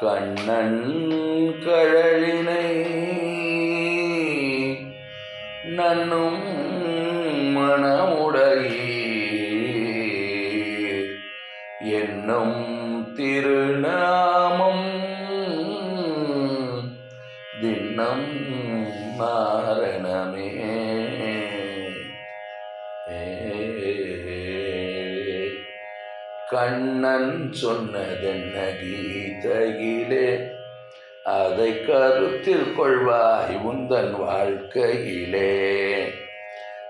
கண்ணன் கழலினை நன்னும் மனமுடையீர் என்னும் திருநாமம் தின்னம் நான் கண்ணன் சொன்னதென்ன கீதையிலே? அதை கருத்தில் கொள்வாய் உந்தன் வாழ்க்கையிலே.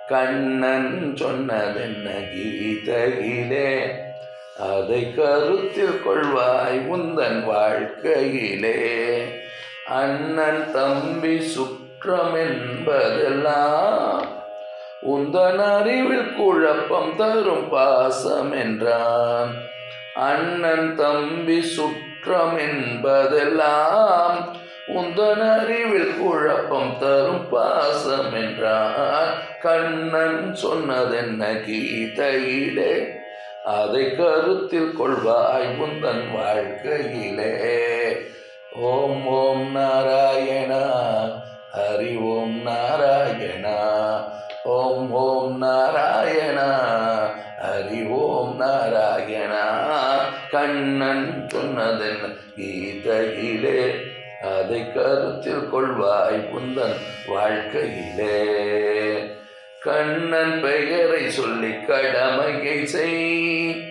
கண்ணன் சொன்னதென்ன கீதையிலே? அதை கருத்தில் கொள்வாய் உந்தன் வாழ்க்கையிலே. அண்ணன் தம்பி சுற்றம் என்பதெல்லாம் உந்தன் அறிவில் குழப்பம் தரும் பாசம் என்றான். அண்ணன் தம்பி சுற்றம் என்பதெல்லாம் உந்தன் அறிவில் குழப்பம் தரும் பாசம் என்றான். கண்ணன் சொன்னதென்ன கீதையிலே? அதை கருத்தில் கொள்வாய் உந்தன் வாழ்க்கையிலே. ஓம் ஓம் நாராயணா ஹரி ஓம் நாராயணா. ஓம் ஓம் நாராயணா. ஹரி ஓம் நாராயணா. கண்ணன் சொன்னதென்ன கீதையிலே அதை கருத்தில் கொள்வாய் புந்தன் வாழ்க்கையிலே. கண்ணன் பெயரை சொல்லி கடமையை செய்.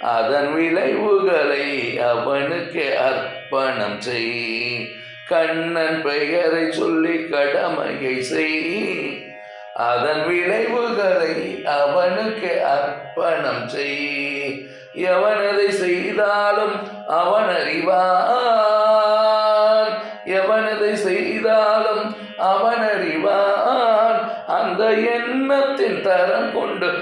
அதன் விளைவுகளை அவனுக்கு அர்ப்பணம் செய். கண்ணன் பெயரை சொல்லி கடமையை செய். அதன் விளைவுகளை அவனுக்கு அர்ப்பணம் செய். எவனதை செய்தாலும் அவன் அறிவான். எவனதை செய்தாலும் அவன் அறிவான். அந்த எண்ணத்தின் தரம் கொண்டு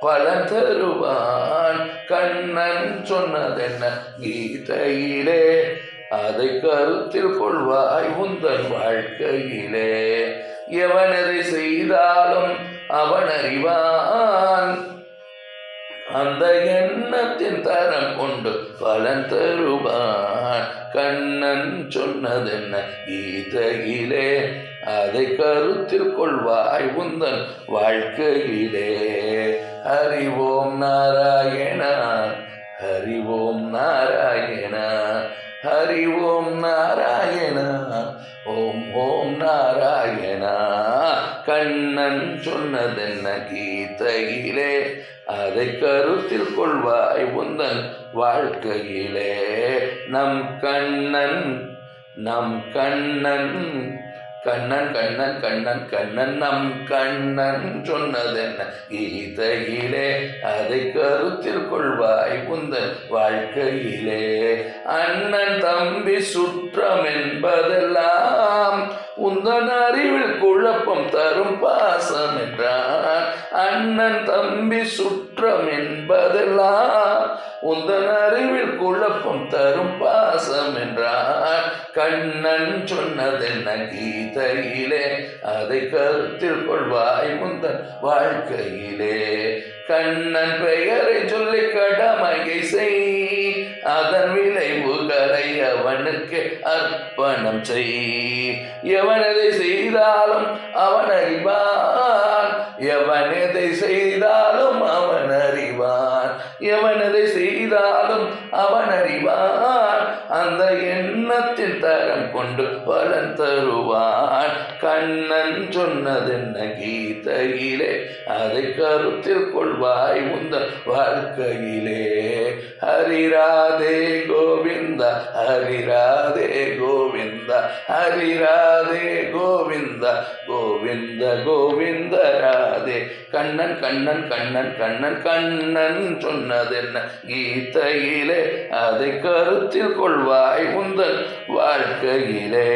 பலன் தருவான். கண்ணன் சொன்னதென்ன கீதையிலே? அதை கருத்தில் கொள்வாய் உந்தன் வாழ்க்கையிலே. எவனது செய்தாலும் அவன் அறிவான். அந்த எண்ணத்தின் தரம் கொண்டு பலன் தருவான். கண்ணன் சொன்னதென்ன? கீதையிலே. அதை கருத்தில் கொள்வாய் உந்தன் வாழ்க்கையிலே. அறிவோம் நாராயணா. கண்ணன் சொன்னதென்ன கீதையிலே? அதை கருத்தில் கொள்வாய் உந்தன் வாழ்க்கையிலே. நம் கண்ணன் நம் கண்ணன் கண்ணன் கண்ணன் கண்ணன் கண்ணன் நம் கண்ணன் சொன்னதென்ன கீதையிலே? அதை கருத்தில் கொள்வாய் உந்தன் வாழ்க்கையிலே. அண்ணன் தம்பி சுற்றம் என்பதெல்லாம் உந்தன் அறிவில் குழப்பம் தரும் பாசம் என்றான் அண்ணன் தம்பி சுற்றம் என்பதெல்லாம் உந்தன் அறிவில் குழப்பம் தரும் பாசம் என்றான் கண்ணன் சொன்னதென்ன கீதையிலே? அதை கருத்தில் கொள்வாய் முந்தன் வாழ்க்கையிலே. கண்ணன் பெயரை சொல்லி கடமையை செய். அதன் அவனுக்கு அர்ப்பணம் செய் எவனதை செய்தாலும் அவன் அறிவான். எவனதை செய்தாலும் அவன் அறிவான். எவனதை செய்தாலும் அவன் அறிவான். அந்த எண்ண தரம் கொண்டு பலன் தருவான். கண்ணன் சொன்னதென்ன கீதையிலே? அதை கருத்தில் கொள்வாய் முந்த வாழ்க்கையிலே. ஹரிராதே கோவிந்த ஹரிராதே கோவிந்த ஹரிராதே கோவிந்த கோவிந்த கோவிந்த ராதே. கண்ணன் கண்ணன் கண்ணன் கண்ணன் கண்ணன் சொன்னதென்ன கீதையிலே? அதை கருத்தில் கொள்வாய் முந்தன் வாழ்க்கையிலே